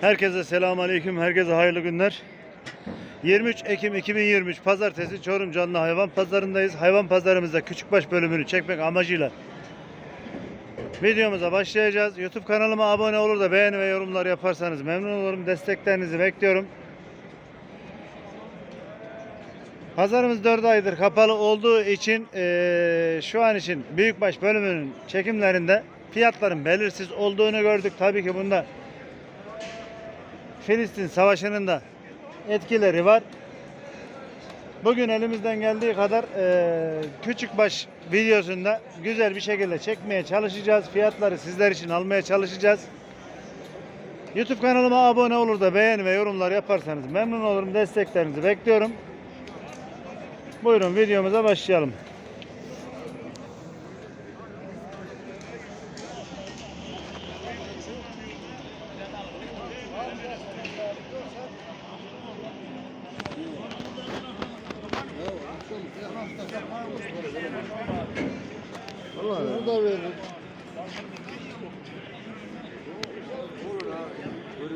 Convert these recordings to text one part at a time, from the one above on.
Herkese selamun aleyküm. Herkese hayırlı günler. 23 Ekim 2023 Pazartesi Çorum Canlı Hayvan Pazarındayız. Hayvan pazarımızda küçükbaş bölümünü çekmek amacıyla videomuza başlayacağız. YouTube kanalıma abone olur da beğeni ve yorumlar yaparsanız memnun olurum. Desteklerinizi bekliyorum. Pazarımız 4 aydır kapalı olduğu için eee, şu an için büyükbaş bölümünün çekimlerinde fiyatların belirsiz olduğunu gördük. Tabii ki bunda Filistin Savaşı'nın da etkileri var. Bugün elimizden geldiği kadar eee küçükbaş videosunda güzel bir şekilde çekmeye çalışacağız. Fiyatları sizler için almaya çalışacağız. YouTube kanalıma abone olur da beğeni ve yorumlar yaparsanız memnun olurum. Desteklerinizi bekliyorum. Buyurun videomuza başlayalım.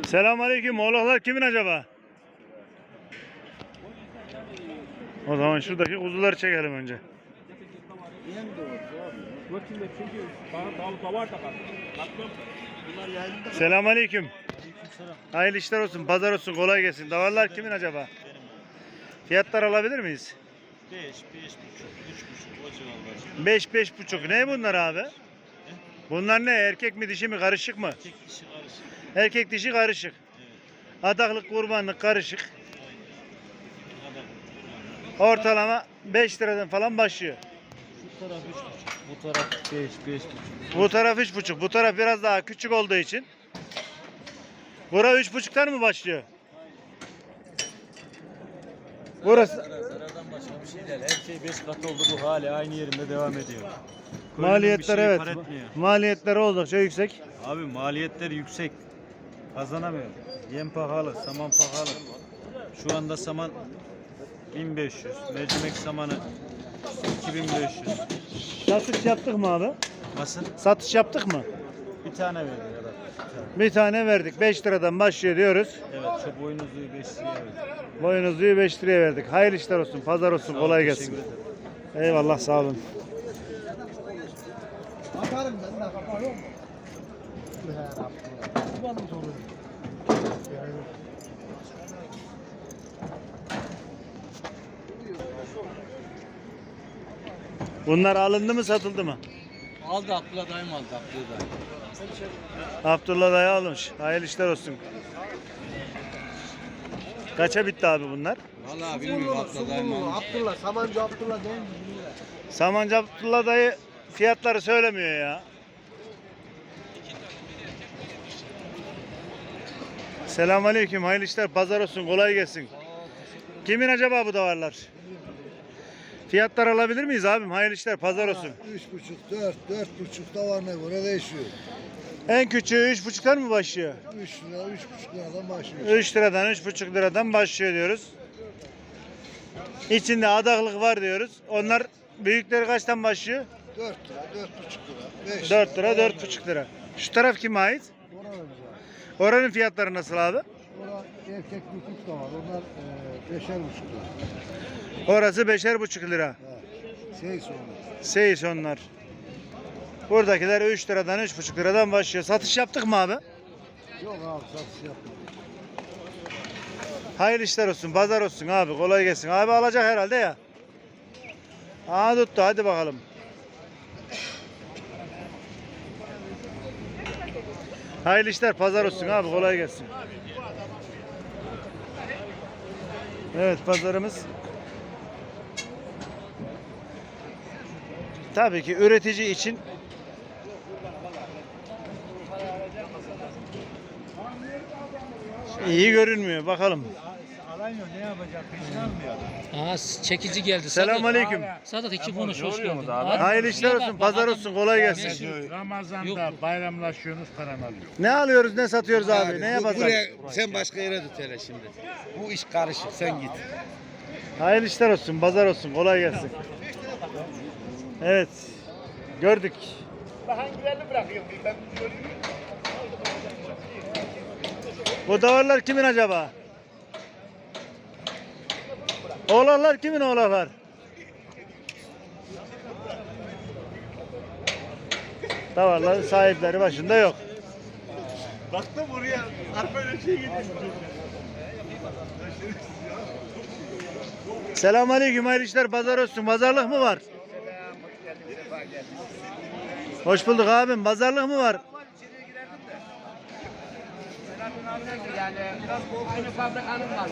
Selamünaleyküm. Oğlaklar kimin acaba? O zaman şuradaki kuzuları çekelim önce. Selamünaleyküm. Hayırlı işler olsun, pazar olsun, kolay gelsin. Davarlar kimin acaba? Fiyatlar alabilir miyiz? 5, 5 buçuk, 3 buçuk o civarlar. 5 beş buçuk. Ne bunlar abi? Bunlar ne? Erkek mi dişi mi karışık mı? Tek kişi karışık. Erkek dişi karışık. Evet. Adaklık kurbanlık karışık. Adam. Ortalama 5 liradan falan başlıyor. Şu taraf 3 buçuk. Bu taraf 5, 5 buçuk. Bu taraf üç buçuk. Bu taraf biraz daha küçük olduğu için. Bura üç buçuktan mı başlıyor? Burası Zarardan başka bir şey değil. Her şey 5 kat oldu bu hali aynı yerinde devam ediyor. Maliyetler şey evet. Maliyetler oldukça yüksek. Abi maliyetler yüksek. Kazanamıyor. Yem pahalı, saman pahalı. Şu anda saman 1500, mercimek samanı 2500. Satış yaptık mı abi? Nasıl? Satış yaptık mı? Bir tane verdik. Bir tane. Verdik. 5 liradan başlıyor diyoruz. Evet, şu boynuzluyu 5 liraya verdik. Boynuzluyu 5 liraya verdik. Hayırlı işler olsun. Pazar olsun. Sağ ol, kolay gelsin. Eyvallah sağ olun. Bakarım ben de kapağı yok mu? Kullanım soruyor. Bunlar alındı mı satıldı mı? Aldı Abdullah dayım aldı Abdullah dayım. Abdullah dayı almış. Hayırlı işler olsun. Kaça bitti abi bunlar? Vallahi bilmiyorum Abdullah dayım almış. Abdullah, Samancı Abdullah değil mi? Samancı Abdullah dayı fiyatları söylemiyor ya. Selamünaleyküm. Hayırlı işler. Pazar olsun. Kolay gelsin. Kimin acaba bu davarlar? Fiyatlar alabilir miyiz abim? Hayırlı işler. Pazar olsun. Üç buçuk, dört, dört buçuk da var ne göre değişiyor. En küçüğü 3,5'tan mı başlıyor? Üç lira, üç buçuk liradan başlıyor. 3 liradan 3,5 liradan başlıyor diyoruz. İçinde adaklık var diyoruz. Onlar büyükleri kaçtan başlıyor? Dört lira, dört buçuk lira, beş 4 lira, 4,5 lira. Şu taraf kime ait? Var. Oranın fiyatları nasıl abi? Oran erkek nüfus da var. Onlar e, beşer buçuk lira. Orası beşer buçuk lira. Ha. Şey sonra. Seyis onlar. Buradakiler 3 liradan 3,5 liradan başlıyor. Satış yaptık mı abi? Yok abi satış yapmıyor. Hayırlı işler olsun, pazar olsun abi. Kolay gelsin. Abi alacak herhalde ya. Aa tuttu hadi bakalım. Hayırlı işler, pazar olsun abi. Kolay gelsin. Evet pazarımız. Tabii ki üretici için iyi görünmüyor. Bakalım. Alamıyor ne yapacak? Peşin almıyor. Aa çekici geldi. Selamünaleyküm. Sadık iki konuş hoş geldin. Hayırlı işler olsun, pazar olsun, kolay gelsin. Ramazan'da bayramlaşıyorsunuz paran alıyor. Ne alıyoruz, ne satıyoruz abi? Ne yapacağız? Buraya sen başka yere tut hele şimdi. Bu iş karışık sen git. Hayırlı işler olsun, pazar olsun, kolay gelsin. Evet, gördük. Bu davarlar kimin acaba? Oğlaklar kimin oğlaklar? Davarların sahipleri başında yok. Baktım buraya arpa öyle şey getirmiş. Selamünaleyküm hayırlı işler pazar olsun. Pazarlık mı var? Hoş bulduk abim. Pazarlık mı var? Yani biraz aynı fabrikanın malı.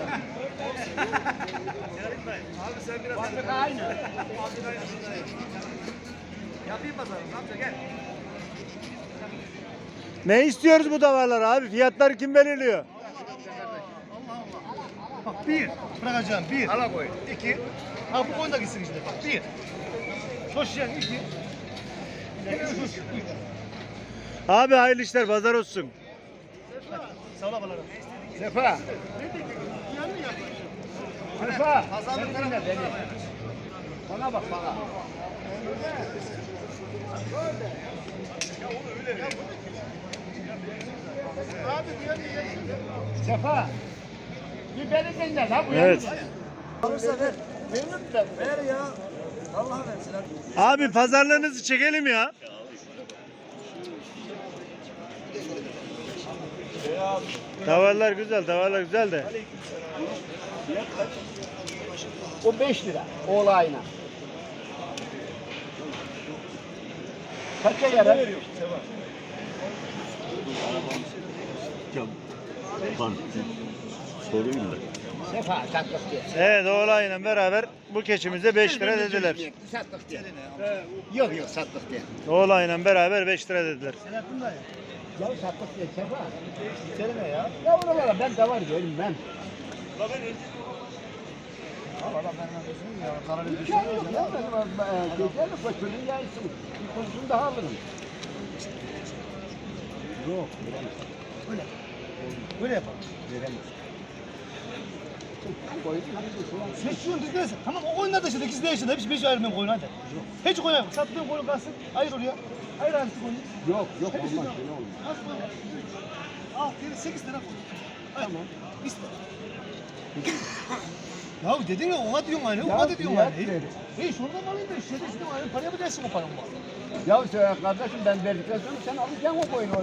Fabrika aynı. Ne istiyoruz bu davarlar abi? Fiyatları kim belirliyor? Bak bir, bırakacağım bir. Ala koy. İki. Ha bu koyun da gitsin işte bak bir. Koşacaksın iki. Üç, üç, üç. Abi hayırlı işler pazar olsun. Sefa. Sefa. Dinle beni. Bana bak bana. Sefa. Bir beni dinle lan bu Evet. Ver ya. Allah versin. Abi pazarlarınızı çekelim ya. Davarlar güzel, davarlar güzel de. O 5 lira. Oğlayına. Kaça yarar? Sefa sattık diye. Evet oğlayla beraber bu keçimize 5 lira dediler. Sattık diye. Yok yok sattık diye. Oğlayla beraber 5 lira dediler. Ya sattık diye Sefa. Söyleme ya. Ya oralara ben de var diyorum ben. Hikaye ya ben geçen de fasulye yaysın. Bir kurşun daha alırım. Yok. Böyle yapalım. Seçiyorsun biz neyse. Tamam o koyunlar da işte ikisi de yaşında. Hepsi beş ayırmayın koyun hadi. Hiç koyun yok. Sattığın koyun kalsın. Hayır oraya. Hayır hangisi koyun. Yok yok olmaz. Ne olmaz. Az koyun. Al geri sekiz tane koyun. Tamam. İste. Ya dedin ya ona diyorsun aynı, Ya ona diyorsun fiyat aynı. ver. Hey şuradan alayım da şeyde işte aynı paraya mı dersin o paramı. Ya söyle kardeşim ben verdikten sonra sen alacaksın o koyunu.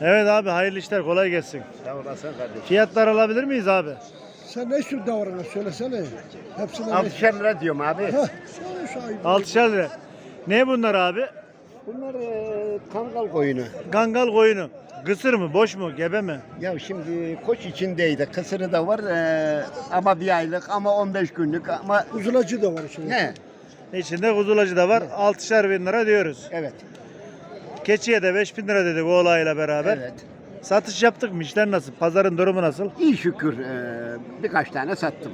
Evet abi hayırlı işler kolay gelsin. Sağ olasın kardeşim. Fiyatlar alabilir miyiz abi? Sen ne sür davarına söylesene. Hepsine ne? Altışar lira diyorum abi. Heh, söyle. 6'şer lira. Ne bunlar abi? Bunlar e, kangal koyunu. Gangal koyunu. Kısır mı, boş mu, gebe mi? Ya şimdi koç içindeydi. Kısırı da var e, ama bir aylık ama 15 günlük ama Uzulacı da var şimdi. ne? İçinde kuzulacı da var. 6'şer bin lira diyoruz. Evet. Keçiye de 5 bin lira dedik oğlayla beraber. Evet. Satış yaptık mı? İşler nasıl? Pazarın durumu nasıl? İyi şükür e, birkaç tane sattım.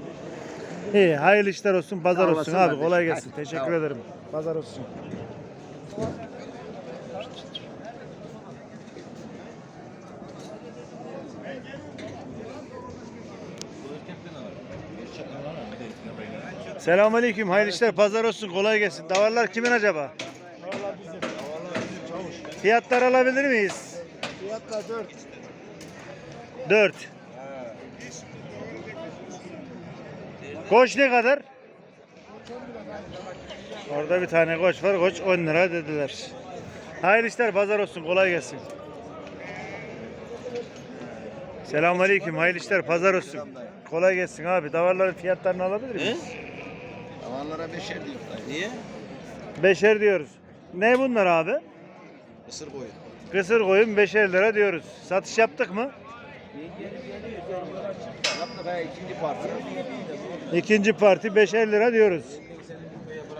İyi, hayırlı işler olsun, pazar Sağ olsun olasın abi. kardeşim. Kolay gelsin. Hadi, Teşekkür sağ ol. ederim. Pazar olsun. Selamünaleyküm. Hayırlı işler. Pazar olsun. Kolay gelsin. Davarlar kimin acaba? Fiyatlar alabilir miyiz? Fiyatlar 4. 4. Koç ne kadar? Orada bir tane koç var. Koç 10 lira dediler. Hayırlı işler. Pazar olsun. Kolay gelsin. Selamünaleyküm. Hayırlı işler. Pazar olsun. Kolay gelsin abi. Davarların fiyatlarını alabilir miyiz? Tavanlara beşer diyorlar. Niye? Beşer diyoruz. Ne bunlar abi? Isır koyun. Kısır koyun beşer lira diyoruz. Satış yaptık mı? İkinci parti. İkinci parti beşer lira diyoruz.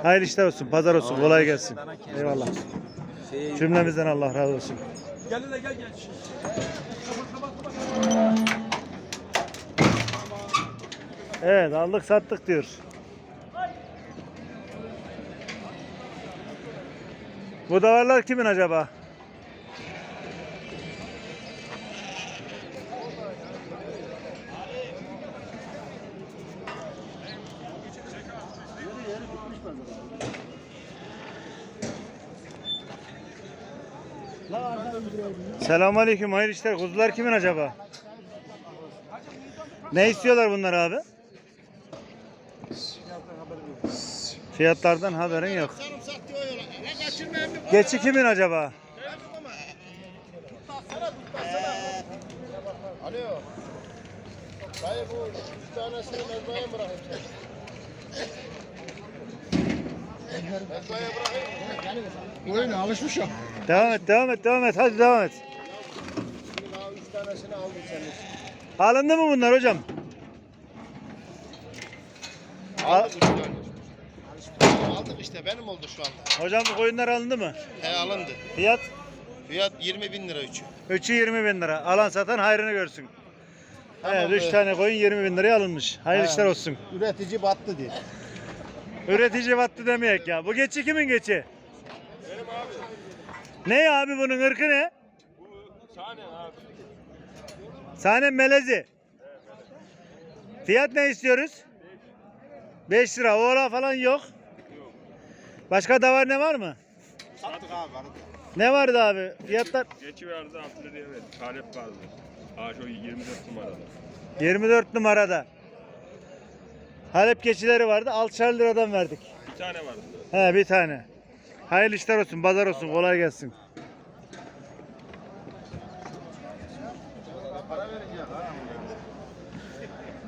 Hayırlı işler olsun, pazar olsun, kolay gelsin. Eyvallah. Cümlemizden Allah razı olsun. Evet aldık sattık diyor. Bu davarlar kimin acaba? Selamünaleyküm. Hayırlı işler. Kuzular kimin acaba? Ne istiyorlar bunlar abi? Fiyatlardan haberin yok. Geçi kimin acaba? Oyuna alışmışım. Devam et, devam et, devam et. Hadi devam et. Alındı mı bunlar hocam? Al- Aldık işte benim oldu şu anda. hocam bu koyunlar alındı mı? He alındı. Fiyat? Fiyat 20 bin lira üçü. Üçü 20 bin lira. Alan satan hayrını görsün. Tamam, 3 evet. tane koyun 20 bin liraya alınmış. Hayırlı işler olsun. Üretici battı diye. Üretici battı demeyek ya. Bu geçi kimin geçi? Benim abi. Ne abi bunun ırkı ne? Bu sahne abi. Sahne melezi. Fiyat ne istiyoruz? 5 lira. Oğla falan yok. Başka da var ne var mı? Sattık abi vardı. Ne vardı abi? Fiyatlar Geçi vardı 6 liraya verdi. Talep vardı. Ha şu 24 numarada. 24 numarada. Halep keçileri vardı. 6'şer liradan verdik. Bir tane vardı. He bir tane. Hayırlı işler olsun, pazar olsun, kolay gelsin.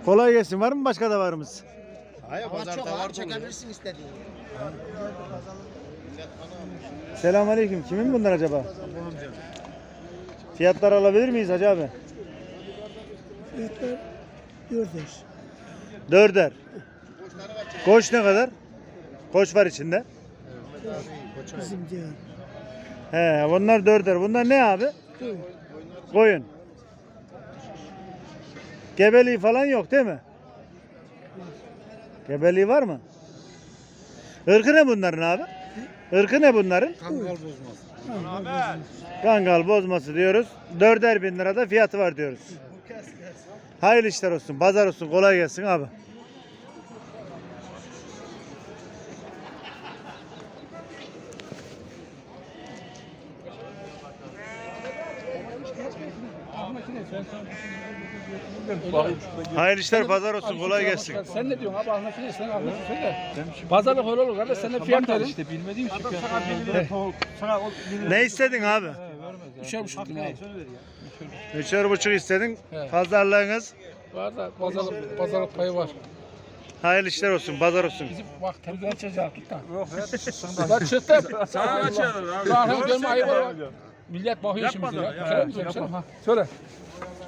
Kolay gelsin. Var mı başka da varımız? Hayır pazarda var çekebilirsin. Selamünaleyküm. Kimin bunlar acaba? Fiyatlar alabilir miyiz Hacı abi? Fiyatlar dörder. Dörder. Koç ne kadar? Koç var içinde. Bizim diğer. He, bunlar dörder. Bunlar ne abi? Koyun. Gebeliği falan yok değil mi? Gebeliği var mı? Irkı ne bunların abi? Irkı ne bunların? Kangal bozmaz. Kangal bozması diyoruz. Dörder bin lirada fiyatı var diyoruz. Hayırlı işler olsun, pazar olsun, kolay gelsin abi. Hayırlı işler, pazar olsun, kolay gelsin. Sen ne diyorsun abi Ahmet ne sen Ahmet söyle. Pazarlık öyle olur kardeş sen de fiyat verin. İşte bilmediğim için Ne istedin abi? Üçer buçuk lira abi. Üçer buçuk istedin. Pazarlığınız. Var da pazarlık, pazarlık payı var. Hayırlı işler olsun, pazar olsun. Bizim bak televizyon açacağız tut da. Yok Bak çıktı. Sana açalım abi. Daha gelme ayı var. Millet bakıyor şimdi ya. Söyle mi söyle? Ha, Söyle.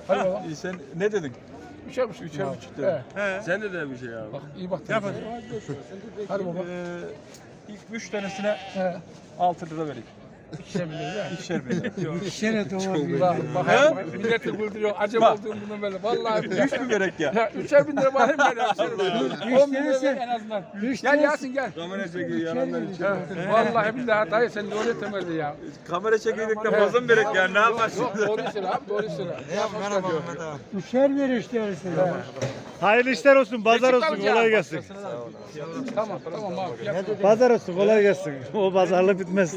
Hadi baba. Sen ne dedin? Üçer buçuk. Üçer buçuk lira. Sen de de bir şey abi. Bak iyi bak. Yap hadi. baba. ilk 3 tanesine He. 6 lira vereyim. İkişer bin lira. İkişer bin lira. İşere doğru. Bak bak bak, milleti güldürüyor. Acem olduğum bundan böyle. Vallahi. 3 mü gerek ya? Ya üçer bin lira bakayım ben ya. 10 bin lira en azından. Gel Yasin gel. Kamera çekiyor yanımdan için. Vallahi billahi dayı sen doğru temelli ya. Kamera çekiyorduk da fazla mı gerek ya? Ne yaparsın? Yok doğru söyle abi doğru söyle. Merhaba Mehmet abi. Üçer ver işte. Hayırlı işler olsun, pazar olsun, kolay gelsin. Tamam tamam abi. Pazar olsun, kolay gelsin. O pazarlık bitmez.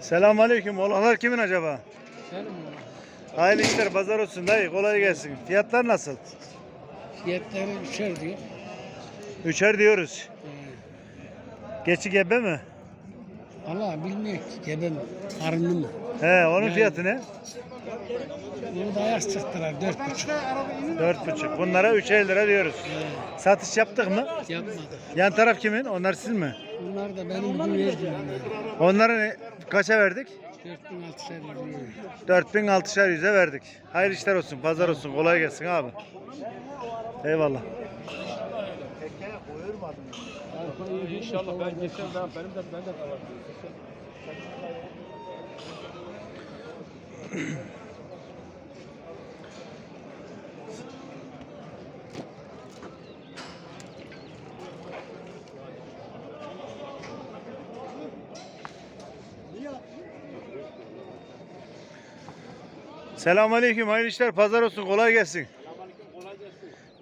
Selamünaleyküm. Olanlar kimin acaba? Hayırlı işler, pazar olsun dayı. Kolay gelsin. Fiyatlar nasıl? Fiyatları üçer diyor. Üçer diyoruz. Geçi gebe mi? Allah bilmiyor ki gebe mi? Karnı mı? He, onun fiyatı ne? Bunu da ayaş çıktılar dört buçuk. Dört buçuk. Bunlara üçer lira diyoruz. Satış yaptık mı? Yapmadı. Yan taraf kimin? Onlar sizin mi? Bunlar da benim bugün verdim onlara. Onları ne- kaça verdik? Dört bin altışar veriyor. 4000 altışar yüze verdik. Hayırlı işler olsun, pazar olsun, kolay gelsin abi. Eyvallah. İnşallah ben geçen ben benim de ben de var. Selamünaleyküm. Hayırlı işler. Pazar olsun. Kolay gelsin.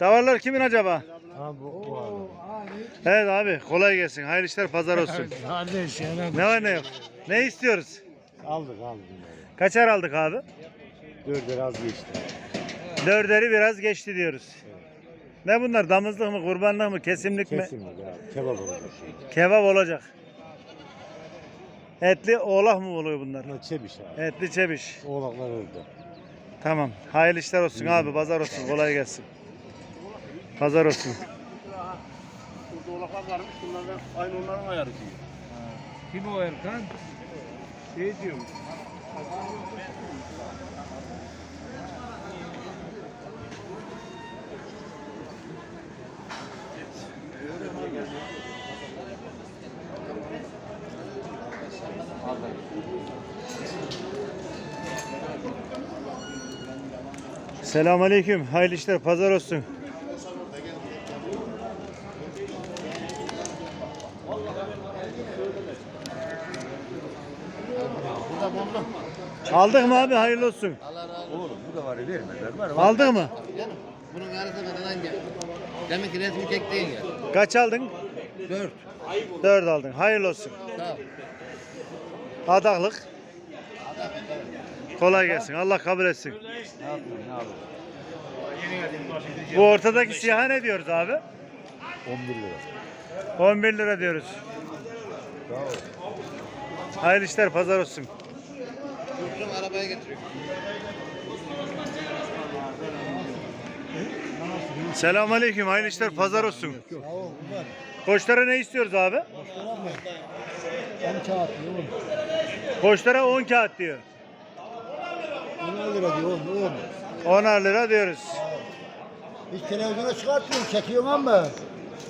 Davarlar kimin acaba? Evet abi kolay gelsin. Hayırlı işler pazar olsun. Kardeş ne var ne yok. Ne istiyoruz? aldık aldık. Kaçar aldık abi? Dörder az geçti. Dörderi biraz geçti diyoruz. Ne bunlar? Damızlık mı, kurbanlık mı, kesimlik mi? Kesin abi. Kebap olacak. Kebap olacak. Etli oğlak mı oluyor bunlar? Bunlar çebiş abi. Etli çebiş. Oğlaklar orada. Tamam. Hayırlı işler olsun abi. Pazar olsun. Kolay gelsin. Pazar olsun. Dolaplar varmış. Bunlardan aynı onların ayarı diyor. Kim o Erkan? Şey diyorum. Selamünaleyküm. Hayırlı işler. Pazar olsun. Aldık mı abi? Hayırlı olsun. Oğlum bu da var vermediler. Var Aldık mı? Bunun yarısı kadar gel. Demek ki resmi çektiğin ya. Kaç aldın? Dört. Dört aldın. Hayırlı olsun. Sağ ol. Adaklık. Kolay gelsin. Allah kabul etsin. Bu ortadaki siyaha ne diyoruz abi? 11 lira. 11 lira diyoruz. Hayırlı işler pazar olsun. Yoksa arabaya getiriyor. Selamünaleyküm. Hayırlı işler pazar olsun. Koçlara ne istiyoruz abi? 10 kağıt diyor. Koçlara 10 kağıt diyor. 10 lira diyor. 10 10'ar lira diyoruz. Biz televizyona çıkartıyoruz. Çekiyorsun ama.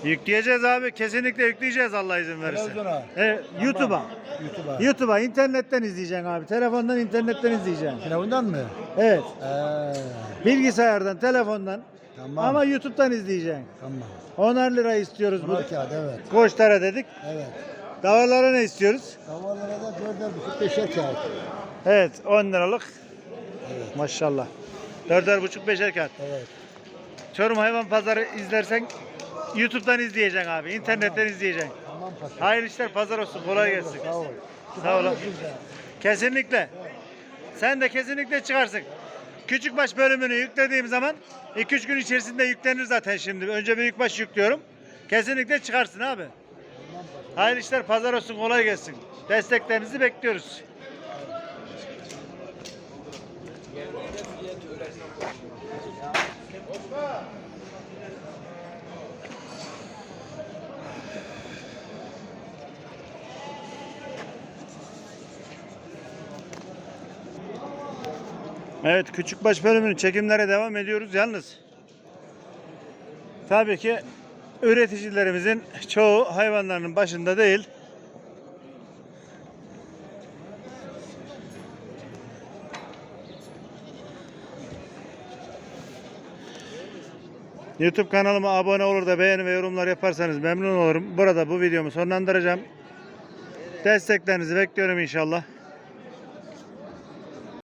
Yükleyeceğiz abi. Kesinlikle yükleyeceğiz Allah izin verirse. Televizyona. Evet, YouTube'a. YouTube'a. YouTube'a internetten izleyeceksin abi. Telefondan internetten izleyeceksin. Telefondan mı? Evet. Eee. Bilgisayardan, telefondan. Tamam. Ama YouTube'dan izleyeceksin. Tamam. 10'ar lira istiyoruz bu. 10 kağıt evet. Koçlara dedik. Evet. Davarlara ne istiyoruz? Havalara da 4'er buçuk 5'er kağıt. Evet 10 liralık. Maşallah. Dörder buçuk beşer kağıt. Evet. Çorum Hayvan Pazarı izlersen YouTube'dan izleyeceksin abi. internetten izleyeceksin. Tamam paşa. Hayırlı işler pazar olsun. Kolay gelsin. Sağ ol. Sağ olun. Kesinlikle. Sen de kesinlikle çıkarsın. Küçükbaş bölümünü yüklediğim zaman 2-3 gün içerisinde yüklenir zaten şimdi. Önce büyükbaş yüklüyorum. Kesinlikle çıkarsın abi. Hayırlı işler pazar olsun. Kolay gelsin. Desteklerinizi bekliyoruz. Evet küçükbaş bölümünün çekimlere devam ediyoruz yalnız. Tabii ki üreticilerimizin çoğu hayvanlarının başında değil. YouTube kanalıma abone olur da beğeni ve yorumlar yaparsanız memnun olurum. Burada bu videomu sonlandıracağım. Desteklerinizi bekliyorum inşallah.